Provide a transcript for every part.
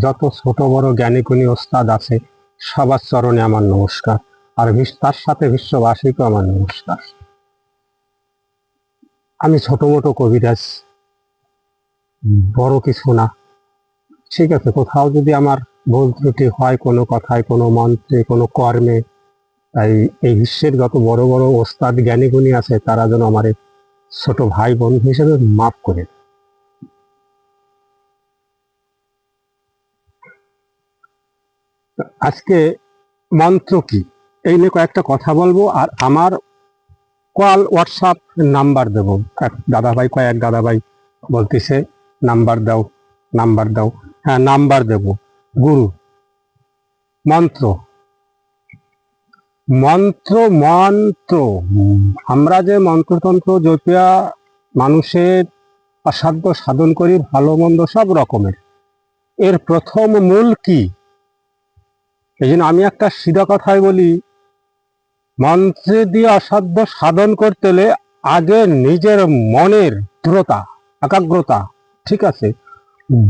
যত ছোট বড় জ্ঞানীগুণী ওস্তাদ আছে, সবার চরণে আমার নমস্কার। আর তার সাথে বিশ্ববাসীকে আমার নমস্কার। আমি ছোট মোটো কবিরাজ, বড় কিছু না। ঠিক আছে, কোথাও যদি আমার ভুল ত্রুটি হয়, কোনো কথায়, কোনো মন্ত্রে, কোনো কর্মে, তাই এই বিশ্বের যত বড় বড় ওস্তাদ জ্ঞানীগুণী আছে, তারা যেন আমার ছোট ভাই বন্ধু হিসেবে মাফ করে আজকে মন্ত্র কি? এই নিয়ে কয়েকটা কথা বলব আর আমার কল হোয়াটসঅ্যাপ নাম্বার দেবো। এক দাদাভাই, কয়েক দাদাভাই বলতেছে, নাম্বার দাও নাম্বার দাও। হ্যাঁ নাম্বার দেব। গুরু, মন্ত্র। মন্ত্র মন্ত্র। আমরা যে মন্ত্রতন্ত্র, জপিয়া, মানুষের অসাধ্য সাধন করি, ভালো মন্দ সব রকমের। এর প্রথম মূল কি? এই জন্য আমি একটা সিধা কথায় বলি, মন্ত্রে দিয়ে অসাধ্য সাধন করতে হলে আগে নিজের মনের দৃঢ়তা, একাগ্রতা, ঠিক আছে,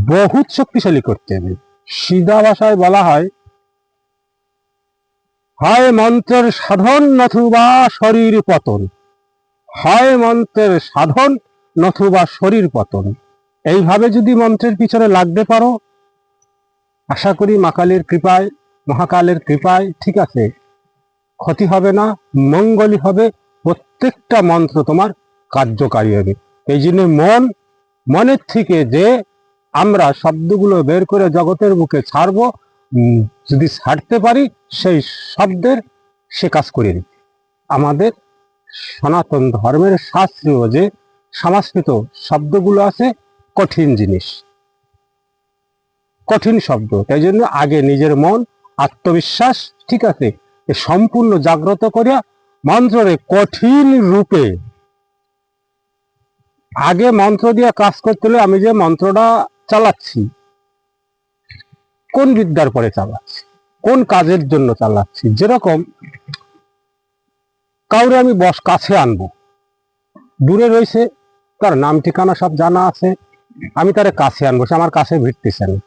বহুত শক্তিশালী করতে হবে। সিধা ভাষায় বলা হয় হয় মন্ত্রের সাধন নথুবা শরীর পতন। হয় মন্ত্রের সাধন নথুবা শরীর পতন। এইভাবে যদি মন্ত্রের পিছনে লাগতে পারো, আশা করি মাকালের কৃপায় মহাকালের কৃপায় ঠিক আছে। ক্ষতি হবে না, মঙ্গলই হবে, প্রত্যেকটা মন্ত্র তোমার কার্যকারী হবে। এই জন্য মন, মনের থেকে যে আমরা শব্দগুলো বের করে জগতের বুকে ছাড়বো যদি ছাড়তে পারি, সেই শব্দের সে কাজ করে দিবে। আমাদের সনাতন ধর্মের শাস্ত্রীয় যে সংস্কৃত শব্দগুলো আছে, কঠিন জিনিস। কঠিন শব্দ। তাই জন্য আগে নিজের মন আত্মবিশ্বাস, ঠিক আছে সম্পূর্ণ জাগ্রত করিয়া মন্ত্রে কঠিন রূপে। আগে মন্ত্র দিয়ে কাজ করতে হলে আমি যে মন্ত্রটা চালাচ্ছি, কোন বিদ্যার পরে চালাচ্ছি, কোন কাজের জন্য চালাচ্ছি, যেরকম কাউরে আমি বস কাছে আনব, দূরে রয়েছে, তার নাম ঠিকানা সব জানা আছে, আমি তারে কাছে আনব, সে আমার কাছে ভিড়তেছে না।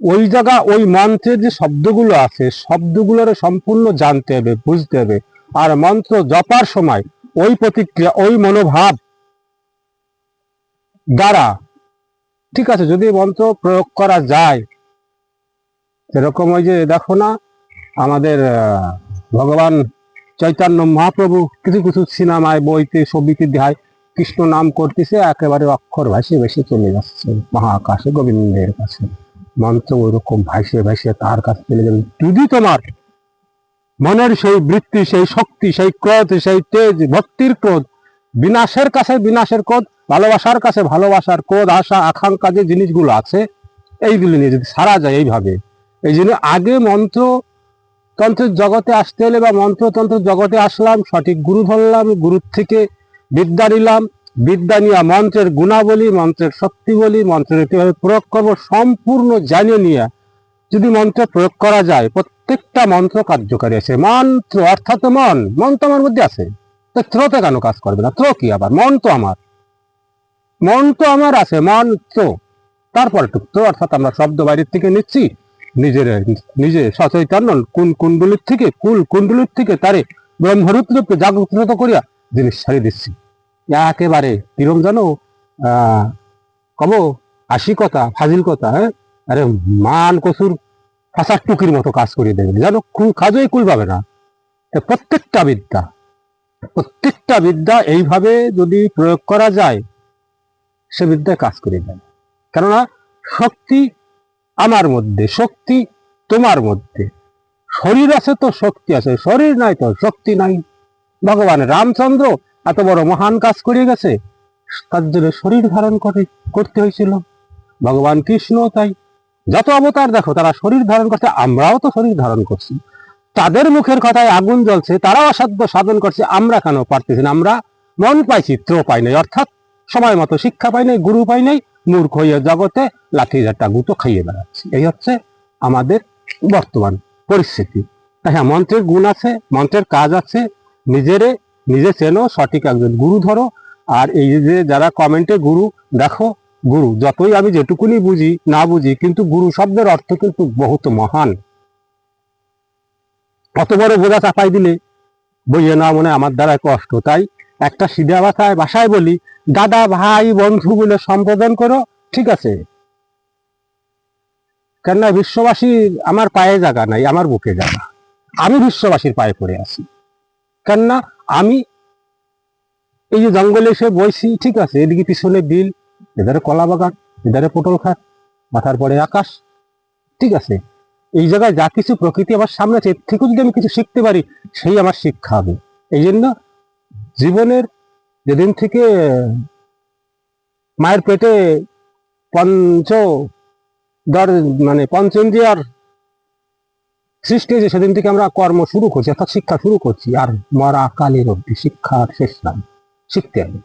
ওই জায়গা, ওই মন্ত্রের যে শব্দগুলো আছে, শব্দগুলোর সম্পূর্ণ জানতে হবে, বুঝতে হবে। আর মন্ত্র জপার সময় ওই প্রতিক্রিয়া, ওই মনোভাব দ্বারা, ঠিক আছে, যদি মন্ত্র প্রয়োগ করা যায় এরকম ওই যে দেখো না, আমাদের ভগবান চৈতন্য মহাপ্রভু কিছু কিছু সিনেমায়, বইতে, ছবিতে দেখায়, কৃষ্ণ নাম করতেছে, একেবারে অক্ষর ভাসে ভেসে চলে যাচ্ছে মহাকাশে গোবিন্দের কাছে। মন্ত্র ওইরকম ভাসে ভাসে তার কাছে চলে যাবে যদি তোমার মনের সেই বৃত্তি, সেই শক্তি, সেই ক্রোধ, সেই তেজ, ভক্তির ক্রোধ, বিনাশের কাছে বিনাশের ক্রোধ, ভালোবাসার কাছে ভালোবাসার ক্রোধ, আশা, আকাঙ্ক্ষা যে জিনিসগুলো আছে, এইগুলো নিয়ে যদি সারা যায় এইভাবে, এই জন্য আগে মন্ত্র তন্ত্রের জগতে আসতে এলে বা মন্ত্রতন্ত্র জগতে আসলাম, সঠিক গুরু ধরলাম, গুরুর থেকে বিদ্যা নিলাম বিদ্যা নিয়ে মন্ত্রের গুণাবলী, মন্ত্রের শক্তি বলি মন্ত্রের কীভাবে প্রয়োগ করব সম্পূর্ণ জানিয়ে নিয়ে যদি মন্ত্র প্রয়োগ করা যায়, প্রত্যেকটা মন্ত্র কার্যকারী আছে। মন্ত্র অর্থাৎ মন মন তো আমার মধ্যে আছে। তো ত্রোতে কেন কাজ করবে না? ত্র কি আবার? মন তো আমার। মন তো আমার আছে মন্ত্র তারপর একটু ত্র অর্থাৎ আমরা শব্দ বাইরের থেকে নিচ্ছি, নিজের, নিজে সচৈতন্য কোন কুণ্ডলির থেকে? কুল কুণ্ডলির থেকে? তারে ব্রহ্মরুদ্রকে জাগ্রত করিয়া জিনিস ছাড়িয়ে দিচ্ছি। একেবারে, কিরম জানো? কব, হাসি কথা, ফাজিল কথা হ্যাঁ? আরে মান কসুর ফাঁসার টুকির মতো কাজ করিয়ে দেবে। জানো কাজই কুল পাবে না। প্রত্যেকটা বিদ্যা প্রত্যেকটা বিদ্যা এইভাবে যদি প্রয়োগ করা যায়, সে বিদ্যায় কাজ করে দেয় কেননা, শক্তি আমার মধ্যে, শক্তি তোমার মধ্যে। শরীর আছে তো শক্তি আছে, শরীর নাই তো শক্তি নাই। ভগবান রামচন্দ্র এত বড় মহান কাজ করে গেছে। তার জন্য শরীর ধারণ করে করতে হয়েছিল। ভগবান কৃষ্ণ তাই যত অবতার দেখো, তারা শরীর ধারণ করছে, আমরাও তো শরীর ধারণ করছি। তাদের মুখের কথায় আগুন জ্বলছে, তারাও অসাধ্য সাধন করছে, আমরা কেন পারতেছি না? আমরা মন পাইছি, ত্র পাই নাই, অর্থাৎ সময় মতো শিক্ষা পাই নাই, গুরু পাই নাই, মূর্খ হইয়া জগতে লাঠি ঝাঁটা গুতো খাইয়ে বেড়াচ্ছি। এই হচ্ছে আমাদের বর্তমান পরিস্থিতি। তাই হ্যাঁ মন্ত্রের গুণ আছে, মন্ত্রের কাজ আছে, নিজেরে নিজে চেনো, সঠিক একজন গুরু ধরো। আর এই যে যারা কমেন্টে গুরু, দেখো, গুরু, যতই আমি যেটুকুনি বুঝি, না বুঝি, কিন্তু গুরু শব্দের অর্থ কিন্তু বহুত মহান। অত বড় বোঝা চাপাই দিলে বইয়ে না মনে আমার দ্বারা কষ্ট। তাই একটা সিধা ভাষায় ভাষায় বলি, দাদা, ভাই বন্ধু বলে সম্বোধন করো, ঠিক আছে? কেননা বিশ্ববাসীর আমার পায়ে জায়গা নাই, আমার বুকে জায়গা আমি বিশ্ববাসীর পায়ে পড়ে আছি। কেননা আমি এই যে জঙ্গলে এসে বইছি, ঠিক আছে, এদিকে পিছনে বিল, এধারে কলা বাগান, এধারে পটল খাত মাথার পরে আকাশ, ঠিক আছে। এই জায়গায় যা কিছু প্রকৃতি আমার সামনে আছে, এর থেকেও যদি আমি কিছু শিখতে পারি, সেই আমার শিক্ষা হবে। এই জন্য জীবনের যেদিন থেকে মায়ের পেটে পঞ্চ মানে পঞ্চেন্দ্রিয়ার সৃষ্টি হয়েছে, সেদিন থেকে আমরা কর্ম শুরু করছি, অর্থাৎ শিক্ষা শুরু করছি, আর মরা কালের অব্দি শিক্ষার শেষ নাই। শিখতে হবে।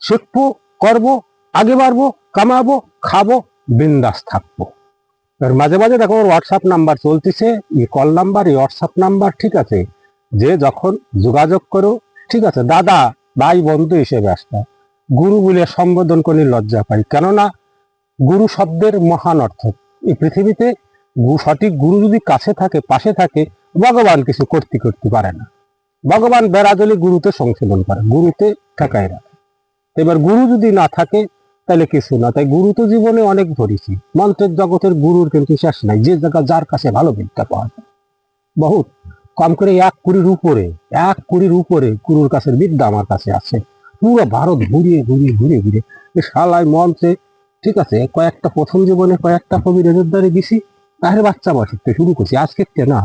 শিখব, করব, আগে বাড়বো, কামাবো, খাব, বিন্দাস থাকব। মাঝে মাঝে দেখো, ওর হোয়াটসঅ্যাপ নাম্বার চলতেছে, এই কল নাম্বার এই হোয়াটসঅ্যাপ নাম্বার ঠিক আছে? যে যখন যোগাযোগ করো, ঠিক আছে? দাদা, ভাই, বন্ধু হিসেবে আসবে। গুরু বলে সম্বোধন করে লজ্জা পাই। কেননা, গুরু শব্দের মহান অর্থ। এই পৃথিবীতে সঠিক গুরু যদি কাছে থাকে, পাশে থাকে, ভগবান কিছু করতে করতে পারে না। ভগবান বেড়াদলি গুরুতে সংশোধন করে, গুরুতে ঠেকায় রাখে। এবার গুরু যদি না থাকে, তাহলে কিছু না। তাই গুরু তো জীবনে অনেক ধরেছি। মন্ত্রের জগতের গুরুর কিন্তু শেষ নাই। যে জায়গা যার কাছে ভালো বিদ্যা পাওয়া যায়। বহুত। কম করে এক কুড়ির উপরে, এক কুড়ির উপরে গুরুর কাছে বিদ্যা আমার কাছে আছে। পুরো ভারত ঘুরিয়ে ঘুরিয়ে ঘুরিয়ে ঘুরিয়ে। শালায় মঞ্চে ঠিক আছে, কয়েকটা প্রথম জীবনে কয়েকটা কবি রেজের দ্বারে দিছি। তাহলে বাচ্চা বয়সের থেকে শুরু করছি। আজকের থেকে না,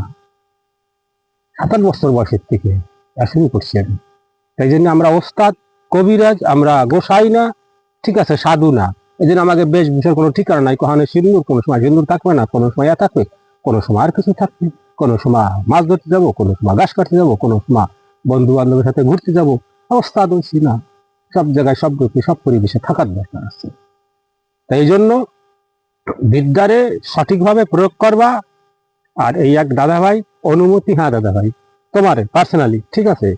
সাতাশ বছর বয়সের থেকে শুরু করছি আমি। তাই জন্য আমরা ওস্তাদ, কবিরাজ, আমরা গোসাই না ঠিক আছে সাধু না এই জন্য আমাকে বেশ বিষয়ের কোনো ঠিকানা নাই। কখনো সিন্দুর, কোনো সময় সিন্দুর থাকবে না, কোনো সময় এ থাকবে, কোনো সময় আর কিছু থাকবে। কোনো সময় মাছ ধরতে যাব, কোনো সময় ঘাস কাটতে যাব, কোনো সময় বন্ধু বান্ধবের সাথে ঘুরতে যাব। ওস্তাদ হচ্ছি না। সব জায়গায় সব রূপে সব পরিবেশে থাকার দরকার আছে। তাই জন্য বিদ্যারে সঠিকভাবে প্রয়োগ করবা। আর এই এক দাদা ভাই অনুমতি হ্যাঁ দাদা ভাই তোমার পার্সোনালি ঠিক আছে?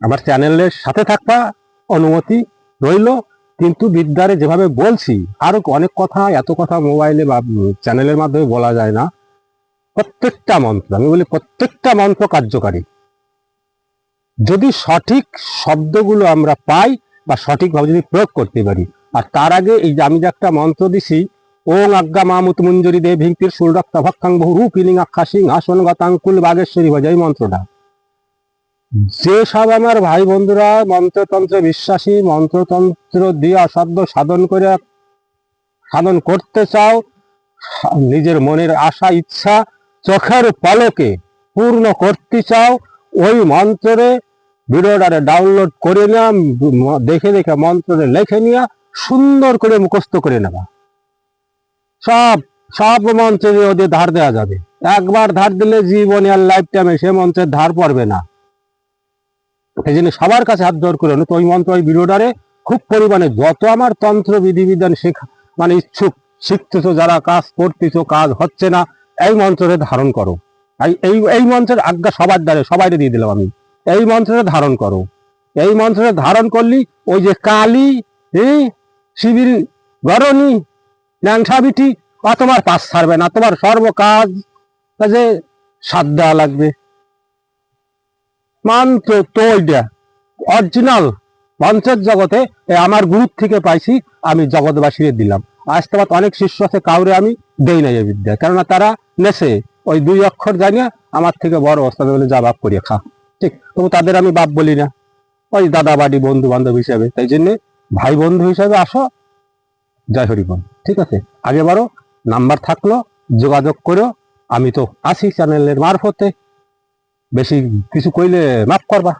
আমার চ্যানেলের সাথে থাকবা, অনুমতি রইল, কিন্তু বিদ্যারে যেভাবে বলছি, আরও অনেক কথা, এত কথা মোবাইলে বা চ্যানেলের মাধ্যমে বলা যায় না। প্রত্যেকটা মন্ত্র, আমি বলি প্রত্যেকটা মন্ত্র কার্যকারী। যদি সঠিক শব্দগুলো আমরা পাই বা সঠিকভাবে যদি প্রয়োগ করতে পারি আর তার আগে এই যে আমি যে একটা মন্ত্র দিছি, ওং আজ্ঞা মামুত মঞ্জুরি দে ভিঙ্কির সুর রক্ত ভক্ষাং বহু রূপিলিং আক্ষা সিং আসন গতাঙ্কুল বাগেশ্বরী ভজ এই মন্ত্রটা। যে সব আমার ভাই বন্ধুরা মন্ত্রতন্ত্রে বিশ্বাসী, মন্ত্রতন্ত্র দিয়ে অসাধ্য সাধন করে সাধন করতে চাও, নিজের মনের আশা, ইচ্ছা, চোখের পলকে পূর্ণ করতে চাও, ওই মন্ত্রে ভিডিওটারে ডাউনলোড করে নেওয়া দেখে দেখে মন্ত্রে লেখে নিয়ে সুন্দর করে মুখস্থ করে নেওয়া সব সব মন্ত্রে ওদের ধার দেওয়া যাবে। একবার ধার দিলে জীবনে আর লাইফ টাইমে সে মন্ত্রের ধার পড়বে না। এই জন্য সবার কাছে হাত জোর করে তো ওই মন্ত্র, ওই ভিডিওটারে খুব পরিমাণে যত আমার তন্ত্র, বিধিবিধান শেখা মানে ইচ্ছুক শিখতেছো যারা কাজ করতেছো, কাজ হচ্ছে না, এই মন্ত্রে ধারণ করো। এই এই মন্ত্রের আজ্ঞা সবার দ্বারে সবাই দিয়ে দিলাম আমি। এই মন্ত্রে ধারণ করো। এই মন্ত্রে ধারণ করলি, ওই যে কালী এই শিবির গরণী ন্যাংসাবিটি বা তোমার পাশ ছাড়বে না, তোমার সর্বকাজ কাজে সাথ দেওয়া লাগবে। মন্ত্র তো ওইটা অরিজিনাল মন্ত্রের জগতে আমার গুরুর থেকে পাইছি, আমি জগৎবাসীরে দিলাম। আজ তোমার অনেক শিষ্য আছে, কাউরে আমি দেই নাই বিদ্যা, কেননা তারা নেছে, ওই দুই অক্ষর জানিয়ে আমার থেকে বড় ওস্তাদ বলে যা বাপ করিয়ে খা। ঠিক, তবু তাদের আমি বাপ বলি না, ওই দাদা বাড়ি বন্ধু বান্ধব হিসাবে, তাই জন্যে ভাই বন্ধু হিসাবে আসো। জয় হরিবন ঠিক আছে? আগে বারো, নাম্বার থাকল, যোগাযোগ করো। আমি তো আসি চ্যানেলের মারফতে। বেশি কিছু কইলে মাফ করবা।